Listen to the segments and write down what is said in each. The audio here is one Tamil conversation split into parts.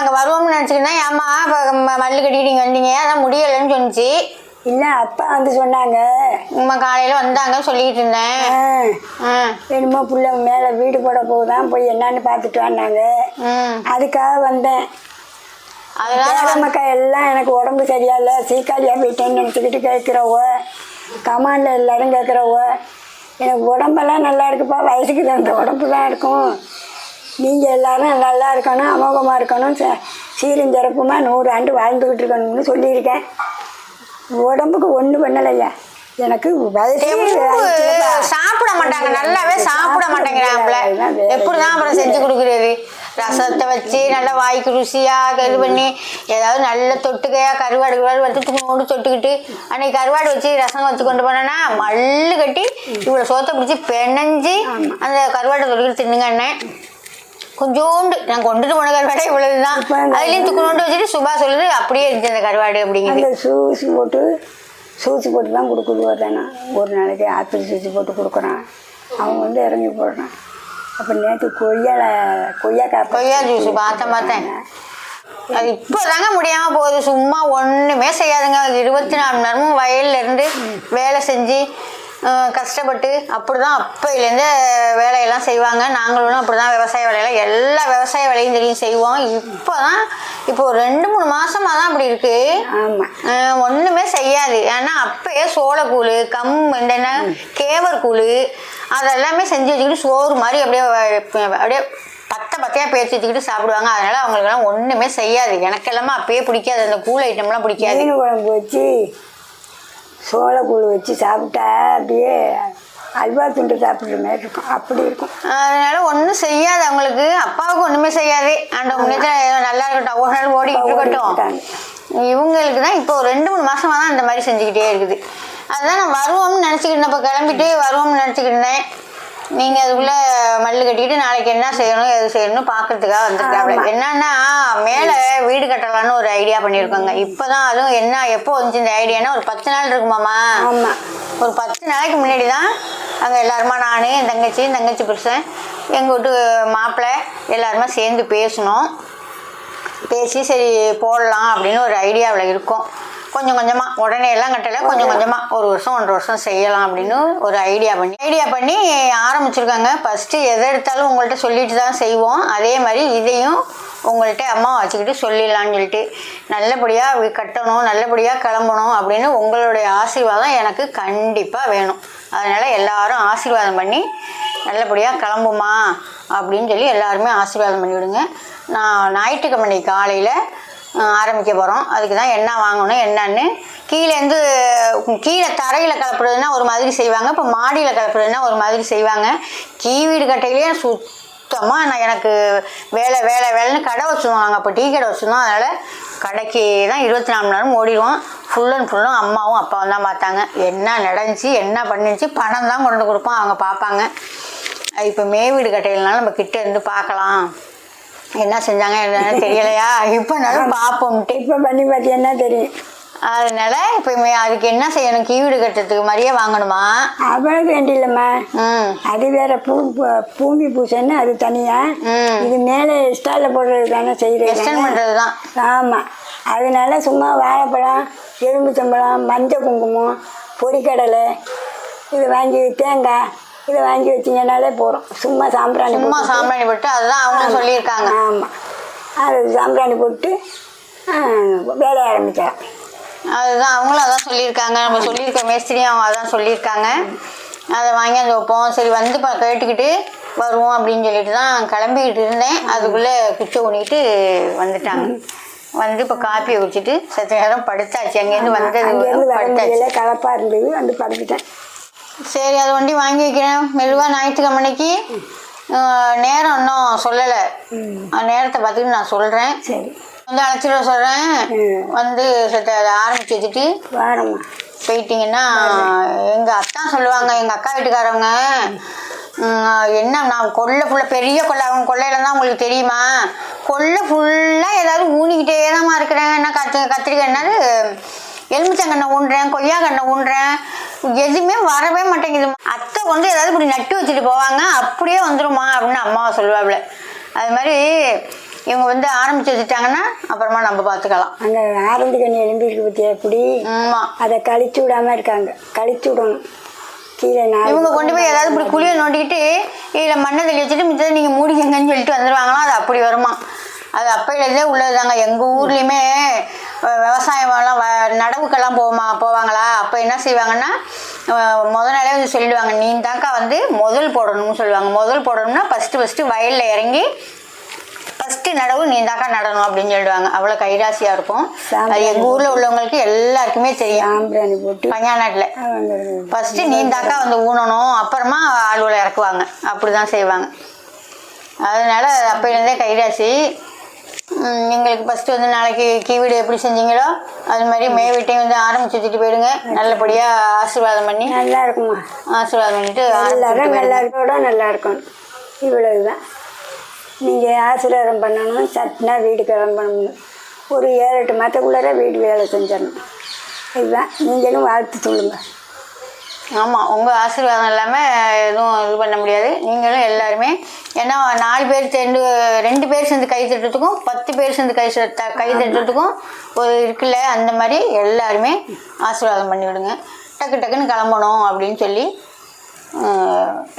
அங்கே வருவோம்னு நினச்சிக்கிட்டேன் ஏம்மா இப்போ மல்லு கட்டிட்டு இங்கே வந்தீங்க அதான் முடியலைன்னு சொன்னிச்சு. இல்லை அப்பா வந்து சொன்னாங்க. அம்மா காலையில் வந்தாங்க சொல்லிக்கிட்டு இருந்தேன். என்னமோ புள்ள மேலே வீடு போட போகுதான் போய் என்னன்னு பார்த்துட்டு வந்தாங்க. அதுக்காக வந்தேன். அதெல்லாம் எல்லாம் எனக்கு உடம்பு சரியாயில்ல சீக்காளியாக போயிட்டேன்னு நினச்சிக்கிட்டு கேட்குறவோ கமாண்டில் எல்லாரும் கேட்குறவோ எனக்கு உடம்பெல்லாம் நல்லா இருக்குப்பா வயசுக்கு தகுந்த உடம்பு தான் இருக்கும். நீங்கள் எல்லாரும் நல்லா இருக்கணும் அமோகமாக இருக்கணும் ச- சீரும் சிறப்புமா நூறு ஆண்டு வாழ்ந்துக்கிட்டு இருக்கணும்னு சொல்லியிருக்கேன். உடம்புக்கு ஒன்றும் பண்ணலையா? எனக்கு வயசு. சாப்பிட மாட்டாங்க நல்லாவே சாப்பிட மாட்டேங்கிறாங்கள எப்படிதான் அப்புறம் செஞ்சு கொடுக்குறது? ரசத்தை வச்சு நல்லா வாய்க்கு ருசியா இது பண்ணி ஏதாவது நல்ல தொட்டுக்கையா கருவாடு கருவாடு வச்சு துணோடு தொட்டுக்கிட்டு அன்னைக்கு கருவாடு வச்சு ரசம் வச்சு கொண்டு போனேன்னா மல்லு கட்டி இவ்வளோ சோத்தை பிடிச்சி பெனஞ்சு அந்த கருவாடை தொட்டுக்கிட்டு தின்னுங்க அண்ணன் கொஞ்சோண்டு. நான் கொண்டுட்டு போன கருவாடே இவ்வளவுதான். இப்ப அதுலயும் துக்குனோண்டு வச்சுட்டு சுபா சொல்லுது அப்படியே இருந்துச்சு அந்த கருவாடு அப்படிங்குது. அந்த சூசி போட்டு சூசி போட்டு தான் கொடுக்குது தானே ஒரு நாளைக்கு ஆப்பிள் சூசி போட்டு கொடுக்குறான். அவன் வந்து இறங்கி போடுறான். அப்போ நேற்று கொய்யால கொய்யாக்காய் கொய்யா ஜூஸ் பார்த்தேன் பார்த்தேன் அது இப்போதாங்க முடியாம போகுது. சும்மா ஒண்ணுமே செய்யாதுங்க. இருபத்தி நாலு மணி நேரமும் வயல்ல இருந்து வேலை செஞ்சு கஷ்டப்பட்டு அப்படிதான் அப்பையிலேருந்து வேலையெல்லாம் செய்வாங்க. நாங்களும் அப்படிதான் விவசாய வேலையெல்லாம் எல்லா விவசாய வேலையும் தெரியும் செய்வோம். இப்போதான் இப்போ ஒரு ரெண்டு மூணு மாசமா தான் அப்படி இருக்கு. ஆமாம் அஹ், ஒண்ணுமே செய்யாது. ஏன்னா அப்பயே சோளக்கூழ் கம் இந்த என்ன கேவர் கூழ் அதெல்லாமே செஞ்சு வச்சுக்கிட்டு சோறு மாதிரி அப்படியே அப்படியே பத்த பத்தையாக பேச்சு வச்சுக்கிட்டு சாப்பிடுவாங்க. அதனால அவங்களுக்கெல்லாம் ஒன்றுமே செய்யாது. எனக்கெல்லாமே அப்பயே பிடிக்காது. அந்த கூழ் ஐட்டம்லாம் பிடிக்காது. குழம்பு வச்சு சோளக்கூழ் வச்சு சாப்பிட்டா அப்படியே அல்வா துண்டு சாப்பிட்ற மாதிரி இருக்கும். அப்படி இருக்கும். அதனால ஒன்றும் செய்யாது அவங்களுக்கு. அப்பாவுக்கு ஒன்றுமே செய்யாது. அந்த முன்னேற்ற நல்லா இருக்கட்டும். ஒரு நாள் ஓடிக்கிட்டு இருக்கட்டும். இவங்களுக்கு தான் இப்போ ரெண்டு மூணு மாசமா தான் இந்த மாதிரி செஞ்சுக்கிட்டே இருக்குது. அதுதான் நான் வருவோம்னு நினச்சிக்கிட்டு இருந்தேன். இப்போ கிளம்பிட்டு வருவோம்னு நினச்சிக்கிட்டு இருந்தேன். நீங்கள் அதுக்குள்ளே மல்லு கட்டிட்டு நாளைக்கு என்ன செய்யணும் எது செய்யணும் பார்க்கறதுக்காக வந்திருக்காங்க ஆமா. என்னன்னா மேலே வீடு கட்டலான்னு ஒரு ஐடியா பண்ணியிருக்கோங்க இப்போ தான் அதுவும் என்ன எப்போ வந்துச்சு இந்த ஐடியானா ஒரு பத்து நாள் இருக்குமாம்மா ஒரு பத்து நாளைக்கு முன்னாடி தான் அங்கே எல்லாருமா நான் என் தங்கச்சி என் தங்கச்சி புருஷன் எங்கள் வீட்டு மாப்பிள்ளை எல்லாருமா சேர்ந்து பேசணும். பேசி சரி போடலாம் அப்படின்னு ஒரு ஐடியாவில் இருக்கோம். கொஞ்சம் கொஞ்சமாக உடனே எல்லாம் கட்டலை கொஞ்சம் கொஞ்சமாக ஒரு வருஷம் ஒன்றரை வருஷம் செய்யலாம் அப்படின்னு ஒரு ஐடியா பண்ணி ஐடியா பண்ணி ஆரம்பிச்சிருக்காங்க. ஃபஸ்ட்டு எதை எடுத்தாலும் உங்கள்கிட்ட சொல்லிட்டு தான் செய்வோம். அதே மாதிரி இதையும் உங்கள்கிட்ட அம்மா வச்சுக்கிட்டு சொல்லிடலான்னு சொல்லிட்டு நல்லபடியாக கட்டணும் நல்லபடியாக கிளம்பணும் அப்படின்னு உங்களுடைய ஆசீர்வாதம் எனக்கு கண்டிப்பாக வேணும். அதனால் எல்லாரும் ஆசீர்வாதம் பண்ணி நல்லபடியாக கிளம்புமா அப்படின்னு சொல்லி எல்லாருமே ஆசீர்வாதம் பண்ணிவிடுங்க. நான் ஞாயிற்றுக்கிழமை காலையில் ஆரம்பிக்க போகிறோம் அதுக்கு தான் என்ன வாங்கணும் என்னன்னு. கீழேருந்து கீழே தரையில் கலப்புறதுன்னா ஒரு மாதிரி செய்வாங்க. இப்போ மாடியில் கலப்புறதுன்னா ஒரு மாதிரி செய்வாங்க. கீ வீடு கட்டையிலேயே சுத்தமாக நான் எனக்கு வேலை வேலை வேலைன்னு கடை வச்சுருவோம் நாங்கள் இப்போ டீ கடை வச்சுருந்தோம். அதனால் கடைக்கு தான் இருபத்தி நாலு மணி நேரம் ஓடிடுவோம். ஃபுல் அண்ட் ஃபுல்லும் அம்மாவும் அப்பாவும் தான் பார்த்தாங்க. என்ன நடந்துச்சு என்ன பண்ணிச்சு பணம் தான் கொண்டு கொடுப்போம். அவங்க பார்ப்பாங்க. இப்போ மே வீடு கட்டையிலனால நம்ம கிட்டே இருந்து பார்க்கலாம். என்ன செஞ்சாங்க என்னன்னு தெரியலையா? இப்போனாலும் பார்ப்போம்ட்டு இப்போ பண்ணி பார்த்தீங்கன்னா தெரியும்? அதனால இப்போ அதுக்கு என்ன செய்யணும்? கீ வீடு கட்டுறதுக்கு மாதிரியே வாங்கணுமா? அவ்வளவு வேண்டியில்லம்மா அது வேற பூ பூமி பூசைன்னு அது தனியா. இது மேலே ஸ்டாலில் போடுறது தானே? செய்கிறேன் பண்ணுறது தான் ஆமாம் அதனால சும்மா வாழைப்பழம் எலும்புச்சம்பழம் மஞ்சள் குங்குமம் பொரிக்கடலை இது வாங்கி தேங்காய் இதை வாங்கி வச்சிங்கனாலே போகிறோம் சும்மா சாம்பிராணி சும்மா சாம்பிராணி போட்டு அதுதான் அவங்களும் சொல்லியிருக்காங்க. ஆமாம் அது சாம்பிராணி போட்டு ஆ, வேலைய ஆரம்பிக்கலாம். அதுதான் அவங்களும் அதான் சொல்லியிருக்காங்க. நம்ம சொல்லியிருக்க மேஸ்திரியும் அவங்க அதான் சொல்லியிருக்காங்க. அதை வாங்கி அந்த வைப்போம். சரி வந்து ப கேட்டுக்கிட்டு வருவோம் அப்படின்னு சொல்லிட்டு தான் கிளம்பிக்கிட்டு இருந்தேன். அதுக்குள்ளே குச்சை ஊனிட்டு வந்துட்டாங்க. வந்து இப்போ காப்பியை குடிச்சிட்டு சற்று நேரம் படுத்தாச்சு. அங்கேருந்து வந்தது படுத்தாச்சு. கலப்பாக இருந்தது. வந்து படுத்துட்டேன். சரி அதை வண்டி வாங்கி வைக்கிறேன். மெதுவாக ஞாயிற்றுக்கிழமைக்கு நேரம் இன்னும் சொல்லலை. நேரத்தை பார்த்துட்டு நான் சொல்கிறேன் சரி. வந்து அழைச்சிட சொல்கிறேன். வந்து சற்று அதை ஆரம்பிச்சு வச்சுட்டு வாரம்மா. போயிட்டீங்கன்னா எங்கள் அத்தான் சொல்லுவாங்க எங்கள் அக்கா வீட்டுக்காரவங்க என்ன நான் கொல்லை ஃபுல்லாக பெரிய கொல்லை அவங்க தான் உங்களுக்கு தெரியுமா? கொல்லை ஃபுல்லாக ஏதாவது ஊனிக்கிட்டே தான்மா இருக்கிறேன். என்ன கத்து கத்திரிக்காய் என்னது? எலுமிச்சங்கண்ணை ஊன்றேன் கொய்யா கண்ணை ஊன்றேன். எதுவுமே வரவே மாட்டேங்குது. அத்தை வந்து ஏதாவது இப்படி நட்டு வச்சுட்டு போவாங்க அப்படியே வந்துருமா அப்படின்னு அம்மாவை சொல்லுவாப்புல அது மாதிரி இவங்க வந்து ஆரம்பிச்சு வச்சுட்டாங்கன்னா அப்புறமா நம்ம பார்த்துக்கலாம். அங்கே ஆரஞ்சு கண்ணி எலும்பிருக்கு பற்றியா எப்படி ஆமாம் அதை கழிச்சு விடாம இருக்காங்க. கழிச்சு விடணும். கீழே இவங்க கொண்டு போய் ஏதாவது இப்படி குழியை நோண்டிக்கிட்டு இதில் மண்ணை தள்ளி வச்சுட்டு மிச்சத்தை நீங்கள் மூடிக்கங்கன்னு சொல்லிட்டு வந்துடுவாங்களாம் அது அப்படி வருமா? அது அப்பையிலேருந்தே உள்ளதுதாங்க. எங்கள் ஊர்லேயுமே விவசாயமெல்லாம் வ நடவுக்கெல்லாம் போமா போவாங்களா? அப்போ என்ன செய்வாங்கன்னா அஹ், முத நாளே வந்து சொல்லிடுவாங்க நீ தாக்கா வந்து முதல் போடணும்னு சொல்லுவாங்க. முதல் போடணும்னா ஃபஸ்ட்டு ஃபஸ்ட்டு வயலில் இறங்கி ஃபஸ்ட்டு நடவு நீ தாக்கா நடணும் அப்படின்னு சொல்லிடுவாங்க. அவ்வளோ கைராசியாக இருக்கும். அது எங்கள் ஊரில் உள்ளவங்களுக்கு எல்லாருக்குமே தெரியும். போட்டு பஞ்சாநாட்டில் ஃபஸ்ட்டு நீந்தாக்கா வந்து ஊனணும் அப்புறமா ஆளுகளை இறக்குவாங்க. அப்படி தான் செய்வாங்க. அதனால அப்போலேருந்தே கைராசி எங்களுக்கு ஃபஸ்ட்டு வந்து நாளைக்கு கீவீடு எப்படி செஞ்சீங்களோ அது மாதிரி மே. வீட்டையும் வந்து ஆரம்பிச்சு வச்சுட்டு போயிடுங்க. நல்லபடியாக ஆசீர்வாதம் பண்ணி நல்லா இருக்குமா ஆசீர்வாதம் பண்ணிட்டு எல்லாரும். நல்லா இருக்கோட நல்லா இருக்கணும் இவ்வளவுதான். நீங்கள் ஆசீர்வாதம் பண்ணணும் சட்னா வீடு கிளம்பணும். ஒரு ஏழு எட்டு மாதத்துக்குள்ளார வீடு வேலை செஞ்சிடணும். இதுதான். நீங்களும் வாழ்த்து சொல்லுங்கள் ஆமாம் உங்கள் ஆசீர்வாதம் இல்லாமல் எதுவும் இது பண்ண முடியாது. நீங்களும் எல்லாருமே ஏன்னா நாலு பேர் சேர்ந்து ரெண்டு பேர் சேர்ந்து கை தட்டுறதுக்கும் பத்து பேர் சேர்ந்து கை கை தட்டுறதுக்கும் ஒரு இருக்குல்ல அந்த மாதிரி எல்லாருமே ஆசீர்வாதம் பண்ணிவிடுங்க. டக்கு டக்குன்னு கிளம்பணும் அப்படின்னு சொல்லி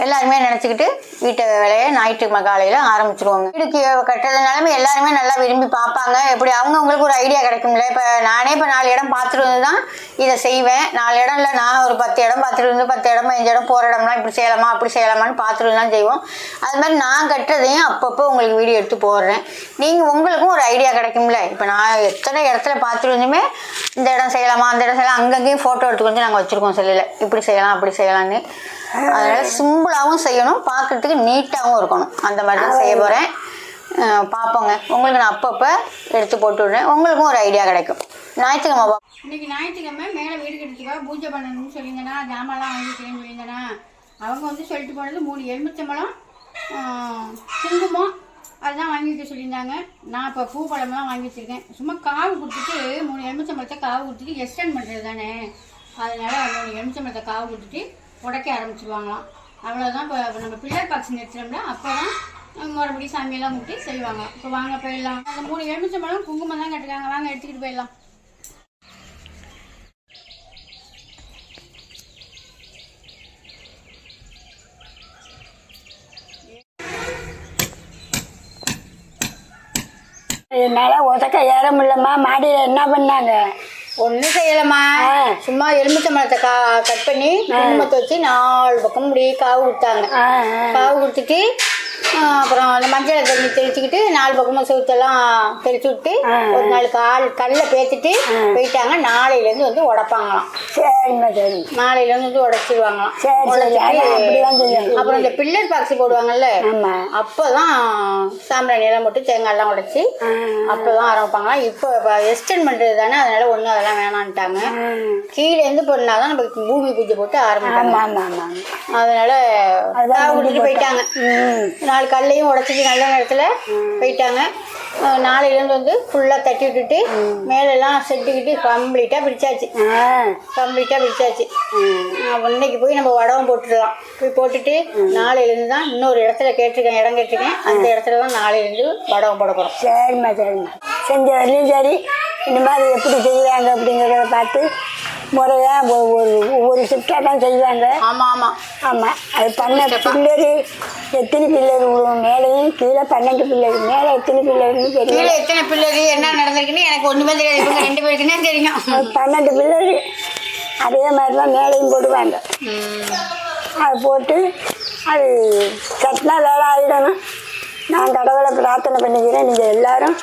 எல்லாருமே நினச்சிக்கிட்டு வீட்டு வேலையை ஞாயிற்றுக்கிழமை காலையில் ஆரம்பிச்சிருவாங்க. வீடுக்கு கட்டுறதுனாலுமே எல்லாருமே நல்லா விரும்பி பார்ப்பாங்க. எப்படி அவங்கவுங்களுக்கு ஒரு ஐடியா கிடைக்கும்ல. இப்போ நானே இப்போ நாலு இடம் பார்த்துட்டு வந்து தான் இதை செய்வேன். நாலு இடம் இல்லை நான் ஒரு பத்து இடம் பார்த்துட்டு வந்து பத்து இடம் அஞ்சு இடம் போகிற இடம்லாம் இப்படி செய்யலாமா அப்படி செய்யலாமான்னு பார்த்துட்டு தான் செய்வோம். அது மாதிரி நான் கட்டுறதையும் அப்பப்போ உங்களுக்கு வீடியோ எடுத்து போடுறேன். நீங்கள் உங்களுக்கும் ஒரு ஐடியா கிடைக்கும்ல. இப்போ நான் எத்தனை இடத்துல பார்த்துட்டு வந்துமே இந்த இடம் செய்யலாமா அந்த இடம் செய்யலாம் அங்கங்கேயும் ஃபோட்டோ எடுத்து கொஞ்சம் நாங்கள் வச்சுருக்கோம் செல்லில். இப்படி செய்யலாம் அப்படி செய்யலான்னு அதனால் சிம்பிளாகவும் செய்யணும் பார்க்குறதுக்கு நீட்டாகவும் இருக்கணும். அந்த மாதிரி தான் செய்ய போகிறேன் பார்ப்போங்க உங்களுக்கு நான் அப்பப்போ எடுத்து போட்டு விடுறேன். உங்களுக்கும் ஒரு ஐடியா கிடைக்கும். ஞாயிற்றுக்கிழமை பா இன்னைக்கு ஞாயிற்றுக்கிழமை மேலே வீடு கட்டிட்டுக்கா பூஜை பண்ணணும்னு சொல்லியிருந்தேனா ஜாமான்லாம் வாங்கிக்கிறேன்னு சொல்லியிருந்தேனா அவங்க வந்து சொல்லிட்டு போனது மூணு எலுமிச்சம்பழம் குங்குமம் அதுதான் வாங்கி வைக்க சொல்லியிருந்தாங்க. நான் இப்போ பூ பழம்லாம் வாங்கி வச்சிருக்கேன். சும்மா காவு கொடுத்துட்டு மூணு எலுமிச்சம்பழத்தை காவு கொடுத்துட்டு எக்ஸ்டெண்ட் பண்ணுறது தானே அதனால மூணு எலுமிச்சம்பழத்தை காவு கொடுத்துட்டு உடைக்க ஆரம்பிச்சிருவாங்களாம். அவ்வளோதான் இப்போ நம்ம பில்லர் பாக்ஸ் நிறுத்தினோம்னா அப்போ தான் மறுபடியும் சாமியெல்லாம் கும்பிட்டு செய்வாங்க இப்போ வாங்க போயிடலாம். அந்த மூணு எலுமிச்சம்பழம் குங்குமம் தான் கட்டுறாங்க வாங்க எடுத்துக்கிட்டு போயிடலாம். என்னால் உதக்க ஏற முடியலம்மா மாடியில் என்ன பண்ணாங்க? ஒன்றும் செய்யலம்மா. சும்மா எலுமிச்சம்பழத்தை கா கட் பண்ணி குங்குமத்தை வச்சு நாலு பக்கம் இப்படி காவு கொடுத்தாங்க. காவு கொடுத்துட்டு அப்புறம் அந்த மஞ்சளை தண்ணி தெளிச்சுக்கிட்டு நாலு பக்கமும் செவுத்தெல்லாம் தெளிச்சு விட்டு. ஒரு நாள் கால் கல்லை பேத்துட்டு போயிட்டாங்க. நாளையிலேருந்து வந்து உடைப்பாங்களாம். சரிம்மா சரி. நாளையிலேருந்து வந்து உடைச்சிருவாங்களாம். சரி, சரி. உடைச்சிட்டு அதான் அப்படிதான் செய்யணும். அப்புறம் இந்த பில்லர் பாக்ஸ் போடுவாங்கல்ல ஆமாம் அப்போ தான் சாம்பிராணி எல்லாம் போட்டு தேங்காய்லாம் உடைச்சி ஆ. அப்போ தான் ஆரம்பிப்பாங்களாம். இப்போ இப்போ எக்ஸ்டெண்ட் பண்ணுறது தானே அதனால ஒன்றும் அதெல்லாம் வேணான்ட்டாங்க. கீழேருந்து பண்ணால் தான் நமக்கு பூமி பூஜை போட்டு ஆரம்பிப்பாங்க. ஆமாம் ஆமாம் ஆமாம் அதனால கொடுத்துட்டு போயிட்டாங்க. ம். நாலு கல்லையும் உடச்சிட்டு நல்ல நேரத்தில் போயிட்டாங்க. நாளையிலேருந்து வந்து ஃபுல்லாக தட்டி விட்டுட்டு மேலெல்லாம் செட்டுக்கிட்டு கம்ப்ளீட்டாக பிரிச்சாச்சு. ஆ. கம்ப்ளீட்டாக பிரிச்சாச்சு. அஹ் இன்னைக்கு போய் நம்ம வடகம் போட்டுடலாம். போய் போட்டுட்டு நாளையிலேருந்து தான் இன்னொரு இடத்துல கேட்டிருக்கேன் இடம் கேட்டிருக்கேன். அந்த இடத்துல தான் நாளையிலேருந்து வடகம் போட போகிறோம் சரிம்மா சரிம்மா. செஞ்ச வரையும் சரி. இந்த மாதிரி எப்படி செய்வாங்க அப்படிங்கிறத பார்த்து முறையாக ஒரு ஒவ்வொரு ஷிஃப்டாக தான் செய்வாங்க. ஆமாம் ஆமாம் ஆமாம் அது பண்ண பில்லரு எத்தனை பில்லர் மேலேயும் கீழே பன்னெண்டு பில்லர் மேலே எத்தனை பில்லர்னு தெரியும். கீழே எத்தனை பிள்ளைகள் என்ன நடந்திருக்குன்னு எனக்கு ஒன்றுமே தெரியாது. இவங்க ரெண்டு பேருக்குன்னே தெரியும். பன்னெண்டு பில்லரு அதே மாதிரி தான் மேலேயும் போடுவாங்க. அது போட்டு அது சட்டினா வேலை ஆகிடணும் நான் கடவுளை பிரார்த்தனை பண்ணிக்கிறேன். நீங்கள் எல்லாரும்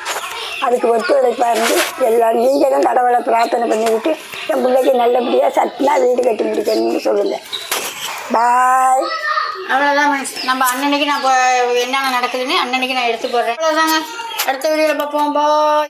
அதுக்கு ஒத்துழைப்பாக இருந்து எல்லாரும் நீங்களும் கடவுளை பிரார்த்தனை பண்ணிக்கிட்டு என் பிள்ளைக்கு நல்லபடியாக சட்டினா வீடு கட்டி முடிக்கணும்னு சொல்லுங்கள் பாய் அவ்வளோதான் நம்ம அன்னன்னைக்கு நான் இப்போ என்னென்ன நடக்குதுன்னு அன்னன்னைக்கு நான் எடுத்து போடுறேன். அவ்வளோதாங்க அடுத்த வீடியோவில் பார்ப்போம். பாய்